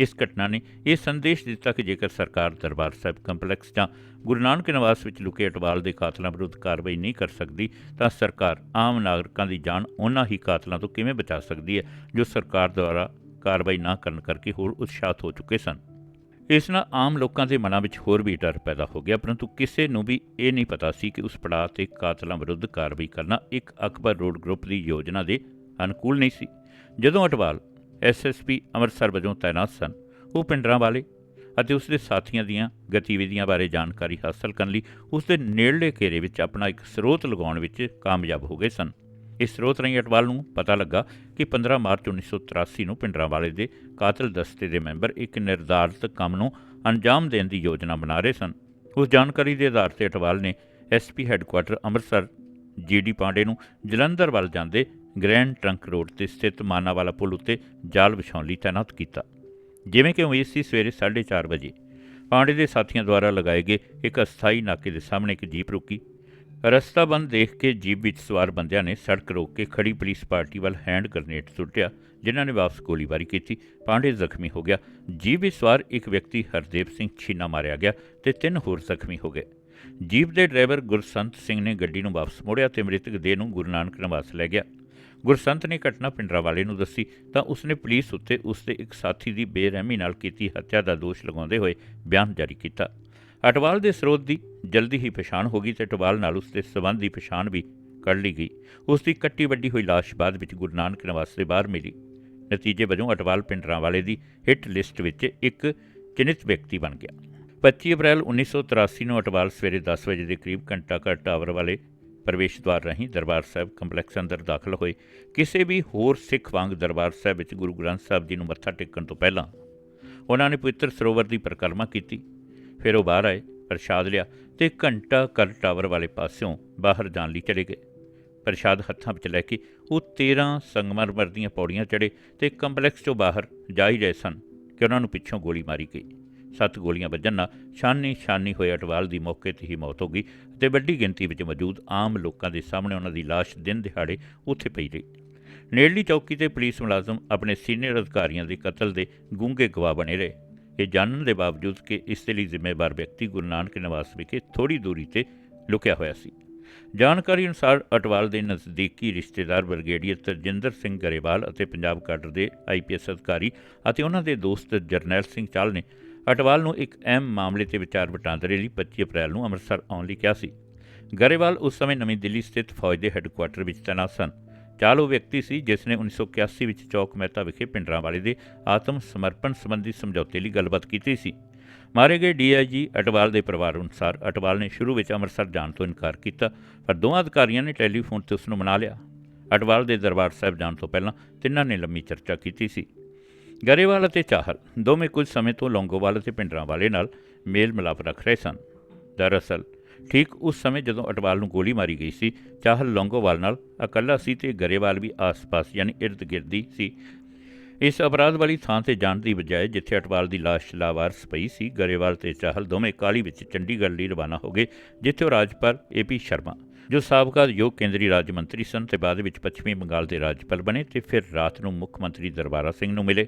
ਇਸ ਘਟਨਾ ਨੇ ਇਹ ਸੰਦੇਸ਼ ਦਿੱਤਾ ਕਿ ਜੇਕਰ ਸਰਕਾਰ ਦਰਬਾਰ ਸਾਹਿਬ ਕੰਪਲੈਕਸ ਜਾਂ ਗੁਰੂ ਨਾਨਕ ਨਿਵਾਸ ਵਿੱਚ ਲੁਕੇ ਅਟਵਾਲ ਦੇ ਕਾਤਲਾਂ ਵਿਰੁੱਧ ਕਾਰਵਾਈ ਨਹੀਂ ਕਰ ਸਕਦੀ, ਤਾਂ ਸਰਕਾਰ ਆਮ ਨਾਗਰਿਕਾਂ ਦੀ ਜਾਨ ਉਹਨਾਂ ਹੀ ਕਾਤਲਾਂ ਤੋਂ ਕਿਵੇਂ ਬਚਾ ਸਕਦੀ ਹੈ, ਜੋ ਸਰਕਾਰ ਦੁਆਰਾ ਕਾਰਵਾਈ ਨਾ ਕਰਨ ਕਰਕੇ ਹੋਰ ਉਤਸ਼ਾਹਤ ਹੋ ਚੁੱਕੇ ਸਨ। ਇਸ ਨਾਲ ਆਮ ਲੋਕਾਂ ਦੇ ਮਨਾਂ ਵਿੱਚ ਹੋਰ ਵੀ ਡਰ ਪੈਦਾ ਹੋ ਗਿਆ, ਪਰੰਤੂ ਕਿਸੇ ਨੂੰ ਵੀ ਇਹ ਨਹੀਂ ਪਤਾ ਸੀ ਕਿ ਉਸ ਪੜਾਅ ਤੇ ਕਾਤਲਾਂ ਵਿਰੁੱਧ ਕਾਰਵਾਈ ਕਰਨਾ ਇੱਕ ਅਕਬਰ ਰੋਡ ਗਰੁੱਪ ਦੀ ਯੋਜਨਾ ਦੇ ਅਨੁਕੂਲ ਨਹੀਂ ਸੀ। ਜਦੋਂ ਅਟਵਾਲ ਐਸਐਸਪੀ ਅੰਮ੍ਰਿਤਸਰ ਵਜੋਂ ਤਾਇਨਾਤ ਸਨ, ਉਹ ਪਿੰਡਰਾਂ ਵਾਲੇ ਅਤੇ ਉਸ ਦੇ ਸਾਥੀਆਂ ਦੀਆਂ ਗਤੀਵਿਧੀਆਂ ਬਾਰੇ ਜਾਣਕਾਰੀ ਹਾਸਲ ਕਰਨ ਲਈ ਉਸ ਦੇ ਨੇੜਲੇ ਘੇਰੇ ਵਿੱਚ ਆਪਣਾ ਇੱਕ ਸਰੋਤ ਲਗਾਉਣ ਵਿੱਚ ਕਾਮਯਾਬ ਹੋ ਗਏ ਸਨ। ਇਸ ਸਰੋਤ ਰਾਹੀਂ ਅਟਵਾਲ ਨੂੰ ਪਤਾ ਲੱਗਾ ਕਿ 15 ਮਾਰਚ 1983 ਨੂੰ ਪਿੰਡਰਾਂ ਵਾਲੇ ਦੇ ਕਾਤਲ ਦਸਤੇ ਦੇ ਮੈਂਬਰ ਇੱਕ ਨਿਰਧਾਰਤ ਕੰਮ ਨੂੰ ਅੰਜਾਮ ਦੇਣ ਦੀ ਯੋਜਨਾ ਬਣਾ ਰਹੇ ਸਨ। ਉਸ ਜਾਣਕਾਰੀ ਦੇ ਆਧਾਰ ਤੇ ਅਟਵਾਲ ਨੇ SP headquarter Amritsar GD Pandey ਨੂੰ ਜਲੰਧਰ ਵੱਲ ਜਾਂਦੇ ਗ੍ਰੈਂਡ ਟਰੰਕ ਰੋਡ ਤੇ ਸਥਿਤ ਮਾਨਾਵਾਲਾ ਪੁਲ ਉੱਤੇ ਜਾਲ ਵਿਛਾਉਣ ਲਈ ਤਾਇਨਾਤ ਕੀਤਾ। ਜਿਵੇਂ ਕਿ ਉਮੀਦ ਸੀ, ਸਵੇਰੇ 4:30 ਵਜੇ ਪਾਂਡੇ ਦੇ ਸਾਥੀਆਂ ਦੁਆਰਾ ਲਗਾਏ ਗਏ ਇੱਕ ਅਸਥਾਈ ਨਾਕੇ ਦੇ ਸਾਹਮਣੇ ਇੱਕ ਜੀਪ ਰੁਕੀ। ਰਸਤਾ ਬੰਦ ਦੇਖ ਕੇ ਜੀਪ ਵਿੱਚ ਸਵਾਰ ਬੰਦਿਆਂ ਨੇ ਸੜਕ ਰੋਕ ਕੇ ਖੜੀ ਪੁਲਿਸ ਪਾਰਟੀ ਵੱਲ ਹੈਂਡ ਗ੍ਰਨੇਡ ਸੁੱਟਿਆ, ਜਿਨ੍ਹਾਂ ਨੇ ਵਾਪਸ ਗੋਲੀਬਾਰੀ ਕੀਤੀ। ਪਾਂਡੇ ਜ਼ਖਮੀ ਹੋ ਗਿਆ। ਜੀਪ ਵਿੱਚ ਸਵਾਰ ਇੱਕ ਵਿਅਕਤੀ ਹਰਦੇਵ ਸਿੰਘ ਛੀਨਾ ਮਾਰਿਆ ਗਿਆ ਤੇ ਤਿੰਨ ਹੋਰ ਜ਼ਖਮੀ ਹੋ ਗਏ। ਜੀਪ ਦੇ ਡਰਾਈਵਰ ਗੁਰਸੰਤ ਸਿੰਘ ਨੇ ਗੱਡੀ ਨੂੰ ਵਾਪਸ ਮੋੜਿਆ ਤੇ ਮ੍ਰਿਤਕ ਦੇਹ ਨੂੰ ਗੁਰੂ ਨਾਨਕ ਨਿਵਾਸ ਲੈ ਗਿਆ। ਗੁਰਸੰਤ ਨੇ ਘਟਨਾ ਪਿੰਡਰਾ ਵਾਲੇ ਨੂੰ ਦੱਸੀ ਤਾਂ ਉਸਨੇ ਪੁਲਿਸ ਉੱਤੇ ਉਸਦੇ ਇੱਕ ਸਾਥੀ ਦੀ ਬੇਰਹਿਮੀ ਨਾਲ ਕੀਤੀ ਹੱਤਿਆ ਦਾ ਦੋਸ਼ ਲਗਾਉਂਦੇ ਹੋਏ ਬਿਆਨ ਜਾਰੀ ਕੀਤਾ। ਅਟਵਾਲ ਦੇ ਸਰੋਤ ਦੀ ਜਲਦੀ ਹੀ ਪਛਾਣ ਹੋ ਗਈ ਤੇ ਅਟਵਾਲ ਨਾਲ ਉਸ ਦੇ ਸਬੰਧ ਦੀ ਪਛਾਣ ਵੀ ਕੱਢ ਲਈ ਗਈ। ਉਸ ਦੀ ਕੱਟੀ ਵੱਡੀ ਹੋਈ ਲਾਸ਼ ਬਾਅਦ ਵਿੱਚ ਗੁਰੂ ਨਾਨਕ ਨਿਵਾਸ ਦੇ ਬਾਹਰ ਮਿਲੀ। ਨਤੀਜੇ ਵਜੋਂ ਅਟਵਾਲ ਪਿੰਡਰਾਂ ਵਾਲੇ ਦੀ ਹਿੱਟ ਲਿਸਟ ਵਿੱਚ ਇੱਕ ਚਿੰਨਿਤ ਵਿਅਕਤੀ ਬਣ ਗਿਆ। 25 ਅਪ੍ਰੈਲ 1983 ਨੂੰ ਅਟਵਾਲ ਸਵੇਰੇ 10 ਵਜੇ ਦੇ ਕਰੀਬ ਘੰਟਾ ਘਰ ਟਾਵਰ ਵਾਲੇ ਪ੍ਰਵੇਸ਼ ਦੁਆਰ ਰਾਹੀਂ ਦਰਬਾਰ ਸਾਹਿਬ ਕੰਪਲੈਕਸ ਅੰਦਰ ਦਾਖਲ ਹੋਏ। ਕਿਸੇ ਵੀ ਹੋਰ ਸਿੱਖ ਵਾਂਗ ਦਰਬਾਰ ਸਾਹਿਬ ਵਿੱਚ ਗੁਰੂ ਗ੍ਰੰਥ ਸਾਹਿਬ ਜੀ ਨੂੰ ਮੱਥਾ ਟੇਕਣ ਤੋਂ ਪਹਿਲਾਂ ਉਹਨਾਂ ਨੇ ਪਵਿੱਤਰ ਸਰੋਵਰ ਦੀ ਪਰਿਕਰਮਾ ਕੀਤੀ। ਫਿਰ ਉਹ ਬਾਹਰ ਆਏ, ਪ੍ਰਸ਼ਾਦ ਲਿਆ ਤੇ ਘੰਟਾ ਕਰ ਟਾਵਰ ਵਾਲੇ ਪਾਸਿਓਂ ਬਾਹਰ ਜਾਣ ਲਈ ਚਲੇ ਗਏ। ਪ੍ਰਸ਼ਾਦ ਹੱਥਾਂ ਵਿੱਚ ਲੈ ਕੇ ਉਹ 13 ਸੰਗਮਰਮਰ ਦੀਆਂ ਪੌੜੀਆਂ ਚੜੇ ਤੇ ਕੰਪਲੈਕਸ ਤੋਂ ਬਾਹਰ ਜਾ ਹੀ ਰਹੇ ਸਨ ਕਿ ਉਹਨਾਂ ਨੂੰ ਪਿੱਛੋਂ ਗੋਲੀ ਮਾਰੀ ਗਈ। ਸੱਤ ਗੋਲੀਆਂ ਵੱਜਣ ਨਾਲ ਛਾਨੀ ਛਾਨੀ ਹੋਏ ਅਟਵਾਲ ਦੀ ਮੌਕੇ ਤੇ ਹੀ ਮੌਤ ਹੋ ਗਈ ਤੇ ਵੱਡੀ ਗਿਣਤੀ ਵਿੱਚ ਮੌਜੂਦ ਆਮ ਲੋਕਾਂ ਦੇ ਸਾਹਮਣੇ ਉਹਨਾਂ ਦੀ ਲਾਸ਼ ਦਿਨ ਦਿਹਾੜੇ ਉੱਥੇ ਪਈ ਰਹੀ। ਨੇੜਲੀ ਚੌਕੀ ਤੇ ਪੁਲਿਸ ਮੁਲਾਜ਼ਮ ਆਪਣੇ ਸੀਨੀਅਰ ਅਧਿਕਾਰੀਆਂ ਦੇ ਕਤਲ ਦੇ ਗੂੰਗੇ ਗਵਾਹ ਬਣੇ ਰਹੇ। ਇਹ ਜਾਣਨ ਦੇ ਬਾਵਜੂਦ ਕਿ ਇਸ ਦੇ ਲਈ ਜ਼ਿੰਮੇਵਾਰ ਵਿਅਕਤੀ ਗੁਰੂ ਨਾਨਕ ਨਿਵਾਸ ਵਿਖੇ ਥੋੜੀ ਦੂਰੀ ਤੇ ਲੁਕਿਆ ਹੋਇਆ ਸੀ। ਜਾਣਕਾਰੀ ਅਨੁਸਾਰ ਅਟਵਾਲ ਦੇ ਨਜ਼ਦੀਕੀ ਰਿਸ਼ਤੇਦਾਰ ਬ੍ਰਿਗੇਡੀਅਰ ਤਰਜਿੰਦਰ ਸਿੰਘ ਗਰੇਵਾਲ ਅਤੇ ਪੰਜਾਬ ਕਾਡਰ ਦੇ ਆਈਪੀਐਸ ਅਧਿਕਾਰੀ ਅਤੇ ਉਹਨਾਂ ਦੇ ਦੋਸਤ ਜਰਨੈਲ ਸਿੰਘ ਚਾਲ ਨੇ ਅਟਵਾਲ ਨੂੰ ਇੱਕ ਅਹਿਮ ਮਾਮਲੇ ਤੇ ਵਿਚਾਰ ਵਟਾਂਦਰੇ ਲਈ 25 ਅਪ੍ਰੈਲ ਨੂੰ ਅੰਮ੍ਰਿਤਸਰ ਆਉਣ ਲਈ ਕਿਹਾ ਸੀ। ਗਰੇਵਾਲ ਉਸ ਸਮੇਂ ਨਵੀਂ ਦਿੱਲੀ ਸਥਿਤ ਫੌਜ ਦੇ ਹੈੱਡਕੁਆਟਰ ਵਿੱਚ ਤੈਨਾਤ ਸਨ। ਚਾਲ ਉਹ ਵਿਅਕਤੀ ਸੀ ਜਿਸ ਨੇ 1981 ਵਿੱਚ ਚੌਕ ਮਹਿਤਾ ਵਿਖੇ ਪਿੰਡਰਾਂ ਵਾਲੇ ਦੇ ਆਤਮ ਸਮਰਪਣ ਸੰਬੰਧੀ ਸਮਝੌਤੇ ਲਈ ਗੱਲਬਾਤ ਕੀਤੀ ਸੀ। ਮਾਰੇ ਗਏ ਡੀਆਈਜੀ ਅਟਵਾਲ ਦੇ ਪਰਿਵਾਰ ਅਨੁਸਾਰ ਅਟਵਾਲ ਨੇ ਸ਼ੁਰੂ ਵਿੱਚ ਅੰਮ੍ਰਿਤਸਰ ਜਾਣ ਤੋਂ ਇਨਕਾਰ ਕੀਤਾ, ਪਰ ਦੋਵਾਂ ਅਧਿਕਾਰੀਆਂ ਨੇ ਟੈਲੀਫੋਨ ਤੇ ਉਸ ਨੂੰ ਮਨਾ ਲਿਆ। ਅਟਵਾਲ ਦੇ ਦਰਬਾਰ ਸਾਹਿਬ ਜਾਣ ਤੋਂ ਪਹਿਲਾਂ ਤਿੰਨਾਂ ਨੇ ਲੰਮੀ ਚਰਚਾ ਕੀਤੀ ਸੀ। ਗਰੇਵਾਲ ਅਤੇ ਚਾਹਲ ਦੋਵੇਂ ਕੁਝ ਸਮੇਂ ਤੋਂ ਲੌਂਗੋਵਾਲ ਅਤੇ ਪਿੰਡਰਾਂ ਵਾਲੇ ਨਾਲ ਮੇਲ ਮਿਲਾਪ ਰੱਖ ਰਹੇ ਸਨ। ਦਰਅਸਲ ਠੀਕ ਉਸ ਸਮੇਂ ਜਦੋਂ ਅਟਵਾਲ ਨੂੰ ਗੋਲੀ ਮਾਰੀ ਗਈ ਸੀ, ਚਾਹਲ ਲੌਂਗੋਵਾਲ ਨਾਲ ਇਕੱਲਾ ਸੀ ਤੇ ਗਰੇਵਾਲ ਵੀ ਆਸ-ਪਾਸ ਯਾਨੀ ਇਰਦ-ਗਿਰਦ ਹੀ ਸੀ। ਇਸ ਅਪਰਾਧ ਵਾਲੀ ਥਾਂ ਤੇ ਜਾਣ ਦੀ ਬਜਾਏ ਜਿੱਥੇ ਅਟਵਾਲ ਦੀ ਲਾਸ਼ ਲਾਵਾਰਸ ਪਈ ਸੀ, ਗਰੇਵਾਲ ਤੇ ਚਾਹਲ ਦੋਵੇਂ ਕਾਲੀ ਵਿੱਚ ਚੰਡੀਗੜ੍ਹ ਲਈ ਰਵਾਨਾ ਹੋ ਗਏ, ਜਿੱਥੇ ਉਹ ਰਾਜਪਾਲ ਏਪੀ ਸ਼ਰਮਾ, ਜੋ ਸਾਬਕਾ ਯੋਗ ਕੇਂਦਰੀ ਰਾਜ ਮੰਤਰੀ ਸਨ ਤੇ ਬਾਅਦ ਵਿੱਚ ਪੱਛਮੀ ਬੰਗਾਲ ਦੇ ਰਾਜਪਾਲ ਬਣੇ ਤੇ ਫਿਰ ਰਾਤ ਨੂੰ ਮੁੱਖ ਮੰਤਰੀ ਦਰਬਾਰਾ ਸਿੰਘ ਨੂੰ ਮਿਲੇ।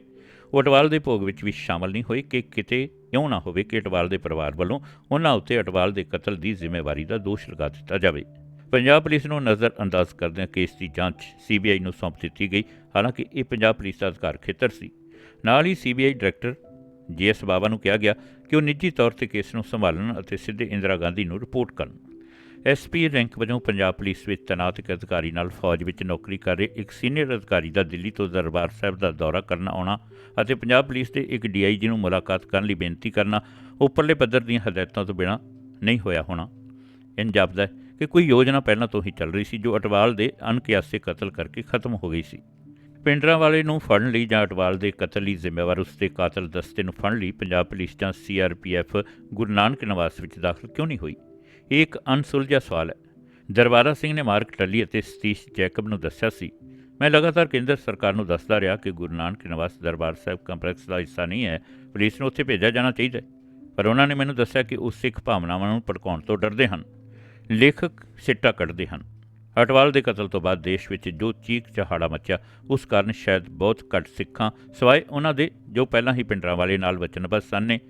ਅਟਵਾਲ ਦੇ ਭੋਗ ਵਿੱਚ ਵੀ ਸ਼ਾਮਲ ਨਹੀਂ ਹੋਏ ਕਿ ਕਿਤੇ ਇਉਂ ਨਾ ਹੋਵੇ ਕਿ ਅਟਵਾਲ ਦੇ ਪਰਿਵਾਰ ਵੱਲੋਂ ਉਹਨਾਂ ਉੱਤੇ ਅਟਵਾਲ ਦੇ ਕਤਲ ਦੀ ਜ਼ਿੰਮੇਵਾਰੀ ਦਾ ਦੋਸ਼ ਲਗਾ ਦਿੱਤਾ ਜਾਵੇ। ਪੰਜਾਬ ਪੁਲਿਸ ਨੂੰ ਨਜ਼ਰ ਅੰਦਾਜ਼ ਕਰਦਿਆਂ ਕੇਸ ਦੀ ਜਾਂਚ ਸੀਬੀਆਈ ਨੂੰ ਸੌਂਪ ਦਿੱਤੀ ਗਈ, ਹਾਲਾਂਕਿ ਇਹ ਪੰਜਾਬ ਪੁਲਿਸ ਦਾ ਅਧਿਕਾਰ ਖੇਤਰ ਸੀ। ਨਾਲ ਹੀ ਸੀਬੀਆਈ ਡਾਇਰੈਕਟਰ ਜੀਐਸ ਬਾਵਾ ਨੂੰ ਕਿਹਾ ਗਿਆ ਕਿ ਉਹ ਨਿੱਜੀ ਤੌਰ ਤੇ ਕੇਸ ਨੂੰ ਸੰਭਾਲਣ ਅਤੇ ਸਿੱਧੇ ਇੰਦਰਾ ਗਾਂਧੀ ਨੂੰ ਰਿਪੋਰਟ ਕਰਨ। ਐਸਪੀ ਰੈਂਕ ਵਜੋਂ ਪੰਜਾਬ ਪੁਲਿਸ ਵਿੱਚ ਤੈਨਾਤ ਇੱਕ ਅਧਿਕਾਰੀ ਨਾਲ ਫੌਜ ਵਿੱਚ ਨੌਕਰੀ ਕਰ ਰਹੇ ਇੱਕ ਸੀਨੀਅਰ ਅਧਿਕਾਰੀ ਦਾ ਦਿੱਲੀ ਤੋਂ ਦਰਬਾਰ ਸਾਹਿਬ ਦਾ ਦੌਰਾ ਕਰਨ ਆਉਣਾ ਅਤੇ ਪੰਜਾਬ ਪੁਲਿਸ ਦੇ ਇੱਕ ਡੀਆਈਜੀ ਨੂੰ ਮੁਲਾਕਾਤ ਕਰਨ ਲਈ ਬੇਨਤੀ ਕਰਨਾ, ਉੱਪਰਲੇ ਪੱਧਰ ਦੀਆਂ ਹਦਾਇਤਾਂ ਤੋਂ ਬਿਨਾਂ ਨਹੀਂ ਹੋਇਆ ਹੋਣਾ। ਇੰਜ ਜਾਪਦਾ ਕਿ ਕੋਈ ਯੋਜਨਾ ਪਹਿਲਾਂ ਤੋਂ ਹੀ ਚੱਲ ਰਹੀ ਸੀ ਜੋ ਅਟਵਾਲ ਦੇ ਅਣਕਿਆਸੇ ਕਤਲ ਕਰਕੇ ਖਤਮ ਹੋ ਗਈ ਸੀ। ਪਿੰਡਰਾਂ ਵਾਲੇ ਨੂੰ ਫੜਨ ਲਈ ਜਾਂ ਅਟਵਾਲ ਦੇ ਕਤਲ ਲਈ ਜ਼ਿੰਮੇਵਾਰ ਉਸ ਦੇ ਕਾਤਲ ਦਸਤੇ ਨੂੰ ਫੜਨ ਲਈ ਪੰਜਾਬ ਪੁਲਿਸ ਜਾਂ ਸੀਆਰਪੀਐਫ ਗੁਰੂ ਨਾਨਕ ਨਿਵਾਸ ਵਿੱਚ ਦਾਖਲ ਕਿਉਂ ਨਹੀਂ ਹੋਈ? ਇਹ ਇੱਕ ਅਣਸੁਲਝਿਆ ਸਵਾਲ ਹੈ। ਦਰਬਾਰਾ ਸਿੰਘ ਨੇ ਮਾਰਕ ਟੱਲੀ ਅਤੇ ਸਤੀਸ਼ ਜੈਕਬ ਨੂੰ ਦੱਸਿਆ ਸੀ। ਮੈਂ ਲਗਾਤਾਰ ਕੇਂਦਰ ਸਰਕਾਰ ਨੂੰ ਦੱਸਦਾ ਰਿਹਾ ਕਿ ਗੁਰੂ ਨਾਨਕ ਨਿਵਾਸ ਦਰਬਾਰ ਸਾਹਿਬ ਕੰਪਲੈਕਸ ਦਾ ਹਿੱਸਾ ਨਹੀਂ ਹੈ, ਪੁਲਿਸ ਨੂੰ ਉੱਥੇ ਭੇਜਿਆ ਜਾਣਾ ਚਾਹੀਦਾ ਪਰ ਉਹਨਾਂ ਨੇ ਮੈਨੂੰ ਦੱਸਿਆ ਕਿ ਉਹ ਸਿੱਖ ਭਾਵਨਾਵਾਂ ਨੂੰ ਭੜਕਾਉਣ ਤੋਂ ਡਰਦੇ ਹਨ। ਲੇਖਕ ਸਿੱਟਾ ਕੱਢਦੇ ਹਨ। ਅਟਵਾਲ ਦੇ ਕਤਲ ਤੋਂ ਬਾਅਦ ਦੇਸ਼ ਵਿੱਚ ਜੋ ਚੀਕ ਚਹਾੜਾ ਮੱਚਿਆ, ਉਸ ਕਾਰਨ ਸ਼ਾਇਦ ਬਹੁਤ ਘੱਟ ਸਿੱਖਾਂ, ਸਿਵਾਏ ਉਹਨਾਂ ਦੇ ਜੋ ਪਹਿਲਾਂ ਹੀ ਪਿੰਡਰਾਂ ਵਾਲੇ ਨਾਲ ਵਚਨਬੱਧ ਸਨ ਨੇ।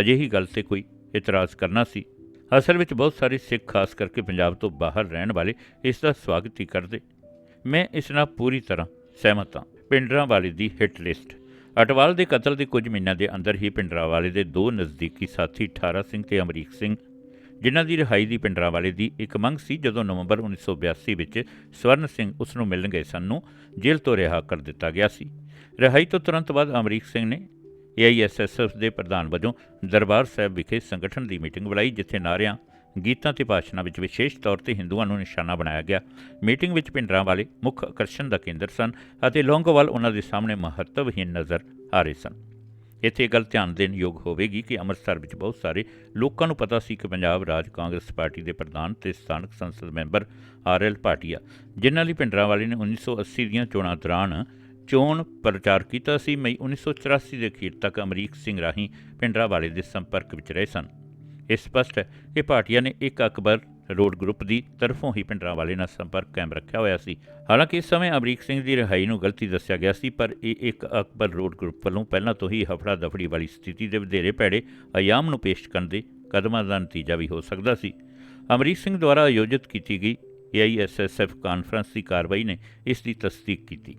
ਅਜਿਹੀ ਗੱਲ ਤੇ ਕੋਈ ਇਤਰਾਜ਼ ਕਰਨਾ ਸੀ। ਅਸਲ ਵਿੱਚ ਬਹੁਤ ਸਾਰੇ ਸਿੱਖ, ਖਾਸ ਕਰਕੇ ਪੰਜਾਬ ਤੋਂ ਬਾਹਰ ਰਹਿਣ ਵਾਲੇ ਇਸ ਦਾ ਸਵਾਗਤ ਹੀ ਕਰਦੇ। ਮੈਂ ਇਸ ਨਾਲ ਪੂਰੀ ਤਰ੍ਹਾਂ ਸਹਿਮਤ ਹਾਂ। ਪਿੰਡਰਾਂ ਵਾਲੇ ਦੀ ਹਿੱਟ ਲਿਸਟ। ਅਟਵਾਲ ਦੇ ਕਤਲ ਦੇ ਕੁਝ ਮਹੀਨਿਆਂ ਦੇ ਅੰਦਰ ਹੀ ਪਿੰਡਰਾਂ ਵਾਲੇ ਦੇ ਦੋ ਨਜ਼ਦੀਕੀ ਸਾਥੀ 18 ਸਿੰਘ ਤੇ ਅਮਰੀਕ ਸਿੰਘ, ਜਿਨ੍ਹਾਂ ਦੀ ਰਿਹਾਈ ਦੀ ਪਿੰਡਰਾਂ ਵਾਲੇ ਦੀ ਇੱਕ ਮੰਗ ਸੀ, ਜਦੋਂ ਨਵੰਬਰ 1982 ਵਿੱਚ ਸਵਰਨ ਸਿੰਘ ਉਸ ਨੂੰ ਮਿਲਣ ਗਏ ਸਨ ਨੂੰ ਜੇਲ੍ਹ ਤੋਂ ਰਿਹਾ ਕਰ ਦਿੱਤਾ ਗਿਆ ਸੀ। ਰਿਹਾਈ ਤੋਂ ਤੁਰੰਤ ਬਾਅਦ ਅਮਰੀਕ ਸਿੰਘ ਨੇ ਏਆਈਐਸਐਸਐਫ ਦੇ ਪ੍ਰਧਾਨ ਵਜੋਂ ਦਰਬਾਰ ਸਾਹਿਬ ਵਿਖੇ ਸੰਗਠਨ ਦੀ ਮੀਟਿੰਗ ਬੁਲਾਈ, ਜਿੱਥੇ ਨਾਰਿਆਂ, ਗੀਤਾਂ ਤੇ ਭਾਸ਼ਣਾਂ ਵਿੱਚ ਵਿਸ਼ੇਸ਼ ਤੌਰ ਤੇ ਹਿੰਦੂਆਂ ਨੂੰ ਨਿਸ਼ਾਨਾ ਬਣਾਇਆ ਗਿਆ ਮੀਟਿੰਗ ਵਿੱਚ ਪਿੰਡਰਾਂ ਵਾਲੇ ਮੁੱਖ ਆਕਰਸ਼ਣ ਦਾ ਕੇਂਦਰ ਸਨ ਅਤੇ ਲੌਂਗੋਵਾਲ ਉਹਨਾਂ ਦੇ ਸਾਹਮਣੇ ਮਹੱਤਵਹੀਨ ਨਜ਼ਰ ਆ ਰਹੇ ਸਨ ਇੱਥੇ ਇਹ ਗੱਲ ਧਿਆਨ ਦੇਣ ਯੋਗ ਹੋਵੇਗੀ ਕਿ ਅੰਮ੍ਰਿਤਸਰ ਵਿੱਚ ਬਹੁਤ ਸਾਰੇ ਲੋਕਾਂ ਨੂੰ ਪਤਾ ਸੀ ਕਿ ਪੰਜਾਬ ਰਾਜ ਕਾਂਗਰਸ ਪਾਰਟੀ ਦੇ ਪ੍ਰਧਾਨ ਤੇ ਸਥਾਨਕ ਸੰਸਦ ਮੈਂਬਰ ਆਰ.ਐਲ. ਭਾਟੀਆ, ਜਿਨ੍ਹਾਂ ਲਈ ਪਿੰਡਰਾਂ ਵਾਲੇ ਨੇ 1980 ਦੀਆਂ ਚੋਣਾਂ ਦੌਰਾਨ ਚੋਣ ਪ੍ਰਚਾਰ ਕੀਤਾ ਸੀ। ਮਈ 1984 ਦੇ ਅਖੀਰ ਤੱਕ ਅਮਰੀਕ ਸਿੰਘ ਰਾਹੀਂ ਪਿੰਡਰਾਂ ਵਾਲੇ ਦੇ ਸੰਪਰਕ ਵਿੱਚ ਰਹੇ ਸਨ। ਇਹ ਸਪਸ਼ਟ ਹੈ ਕਿ ਭਾਟੀਆ ਨੇ ਇੱਕ ਅਕਬਰ ਰੋਡ ਗਰੁੱਪ ਦੀ ਤਰਫੋਂ ਹੀ ਪਿੰਡਰਾਂ ਵਾਲੇ ਨਾਲ ਸੰਪਰਕ ਕਾਇਮ ਰੱਖਿਆ ਹੋਇਆ ਸੀ। ਹਾਲਾਂਕਿ ਇਸ ਸਮੇਂ ਅਮਰੀਕ ਸਿੰਘ ਦੀ ਰਿਹਾਈ ਨੂੰ ਗਲਤੀ ਦੱਸਿਆ ਗਿਆ ਸੀ, ਪਰ ਇਹ ਇੱਕ ਅਕਬਰ ਰੋਡ ਗਰੁੱਪ ਵੱਲੋਂ ਪਹਿਲਾਂ ਤੋਂ ਹੀ ਹਫੜਾ ਦਫੜੀ ਵਾਲੀ ਸਥਿਤੀ ਦੇ ਵਧੇਰੇ ਭੈੜੇ ਆਯਾਮ ਨੂੰ ਪੇਸ਼ ਕਰਨ ਦੇ ਕਦਮਾਂ ਦਾ ਨਤੀਜਾ ਵੀ ਹੋ ਸਕਦਾ ਸੀ। ਅਮਰੀਕ ਸਿੰਘ ਦੁਆਰਾ ਆਯੋਜਿਤ ਕੀਤੀ ਗਈ ਏਆਈਐਸਐਸਐਫ ਕਾਨਫਰੰਸ ਦੀ ਕਾਰਵਾਈ ਨੇ ਇਸ ਦੀ ਤਸਦੀਕ ਕੀਤੀ।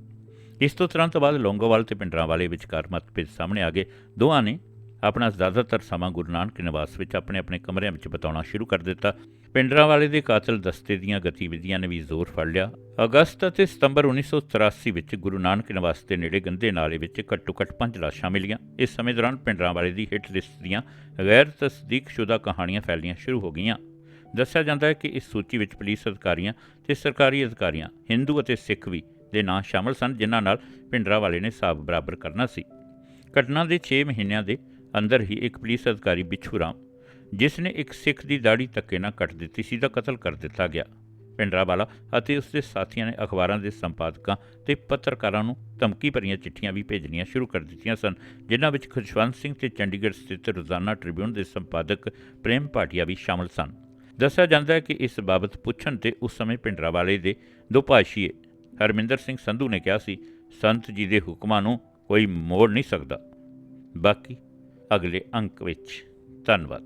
ਇਸ ਤੋਂ ਤੁਰੰਤ ਬਾਅਦ ਲੌਂਗੋਵਾਲ ਤੇ ਪਿੰਡਰਾਂ ਵਾਲੇ ਵਿਚਕਾਰ ਮਤਭੇਦ ਸਾਹਮਣੇ ਆ ਗਏ। ਦੋਹਾਂ ਨੇ ਆਪਣਾ ਜ਼ਿਆਦਾਤਰ ਸਮਾਂ ਗੁਰੂ ਨਾਨਕ ਨਿਵਾਸ ਵਿੱਚ ਆਪਣੇ ਆਪਣੇ ਕਮਰਿਆਂ ਵਿੱਚ ਬਿਤਾਉਣਾ ਸ਼ੁਰੂ ਕਰ ਦਿੱਤਾ। ਪਿੰਡਰਾਂ ਵਾਲੇ ਦੇ ਕਾਤਲ ਦਸਤੇ ਦੀਆਂ ਗਤੀਵਿਧੀਆਂ ਨੇ ਵੀ ਜ਼ੋਰ ਫੜ ਲਿਆ। ਅਗਸਤ ਅਤੇ ਸਤੰਬਰ 1983 ਵਿੱਚ ਗੁਰੂ ਨਾਨਕ ਨਿਵਾਸ ਦੇ ਨੇੜੇ ਗੰਦੇ ਨਾਲੇ ਵਿੱਚ ਘੱਟੋ-ਘੱਟ ਪੰਜ ਲਾਸ਼ਾਂ ਮਿਲੀਆਂ ਇਸ ਸਮੇਂ ਦੌਰਾਨ ਪਿੰਡਰਾਂ ਵਾਲੇ ਦੀ ਹਿੱਟ ਲਿਸਟ ਦੀਆਂ ਗੈਰ ਤਸਦੀਕਸ਼ੁਦਾ ਕਹਾਣੀਆਂ ਫੈਲਣੀਆਂ ਸ਼ੁਰੂ ਹੋ ਗਈਆਂ। ਦੱਸਿਆ ਜਾਂਦਾ ਹੈ ਕਿ ਇਸ ਸੂਚੀ ਵਿੱਚ ਪੁਲਿਸ ਅਧਿਕਾਰੀਆਂ ਤੇ ਸਰਕਾਰੀ ਅਧਿਕਾਰੀਆਂ, ਹਿੰਦੂ ਅਤੇ ਸਿੱਖ ਵੀ ਦੇ ਨਾਂ ਸ਼ਾਮਲ ਸਨ, ਜਿਨ੍ਹਾਂ ਨਾਲ ਪਿੰਡਰਾਂ ਵਾਲੇ ਨੇ ਹਿਸਾਬ ਬਰਾਬਰ ਕਰਨਾ ਸੀ। ਘਟਨਾ ਦੇ 6 ਮਹੀਨਿਆਂ ਦੇ ਅੰਦਰ ਹੀ ਇੱਕ ਪੁਲਿਸ ਅਧਿਕਾਰੀ ਬਿੱਛੂ ਰਾਮ, ਜਿਸ ਨੇ ਇੱਕ ਸਿੱਖ ਦੀ ਦਾੜੀ ਧੱਕੇ ਨਾਲ ਕੱਟ ਦਿੱਤੀ ਸੀ, ਦਾ ਕਤਲ ਕਰ ਦਿੱਤਾ ਗਿਆ। ਪਿੰਡਰਾਵਾਲਾ ਅਤੇ ਉਸ ਦੇ ਸਾਥੀਆਂ ਨੇ ਅਖਬਾਰਾਂ ਦੇ ਸੰਪਾਦਕਾਂ ਤੇ ਪੱਤਰਕਾਰਾਂ ਨੂੰ ਧਮਕੀ ਭਰੀਆਂ ਚਿੱਠੀਆਂ ਵੀ ਭੇਜਣੀਆਂ ਸ਼ੁਰੂ ਕਰ ਦਿੱਤੀਆਂ ਸਨ, ਜਿਨ੍ਹਾਂ ਵਿੱਚ ਖੁਸ਼ਵੰਤ ਸਿੰਘ ਤੇ ਚੰਡੀਗੜ੍ਹ ਸਥਿਤ ਰੋਜ਼ਾਨਾ ਟ੍ਰਿਬਿਊਨ ਦੇ ਸੰਪਾਦਕ ਪ੍ਰੇਮ ਭਾਟੀਆ ਵੀ ਸ਼ਾਮਲ ਸਨ। ਦੱਸਿਆ ਜਾਂਦਾ ਹੈ ਕਿ ਇਸ ਬਾਬਤ ਪੁੱਛਣ ਤੇ ਉਸ ਸਮੇਂ ਪਿੰਡਰਾਵਾਲੇ ਦੇ ਦੋ ਭਾਸ਼ੀਏ ਹਰਮਿੰਦਰ ਸਿੰਘ ਸੰਧੂ ਨੇ ਕਿਹਾ ਸੀ, ਸੰਤ ਜੀ ਦੇ ਹੁਕਮਾਂ ਨੂੰ ਕੋਈ ਮੋੜ ਨਹੀਂ ਸਕਦਾ। ਬਾਕੀ ਅਗਲੇ ਅੰਕ ਵਿੱਚ ਧੰਨਵਾਦ।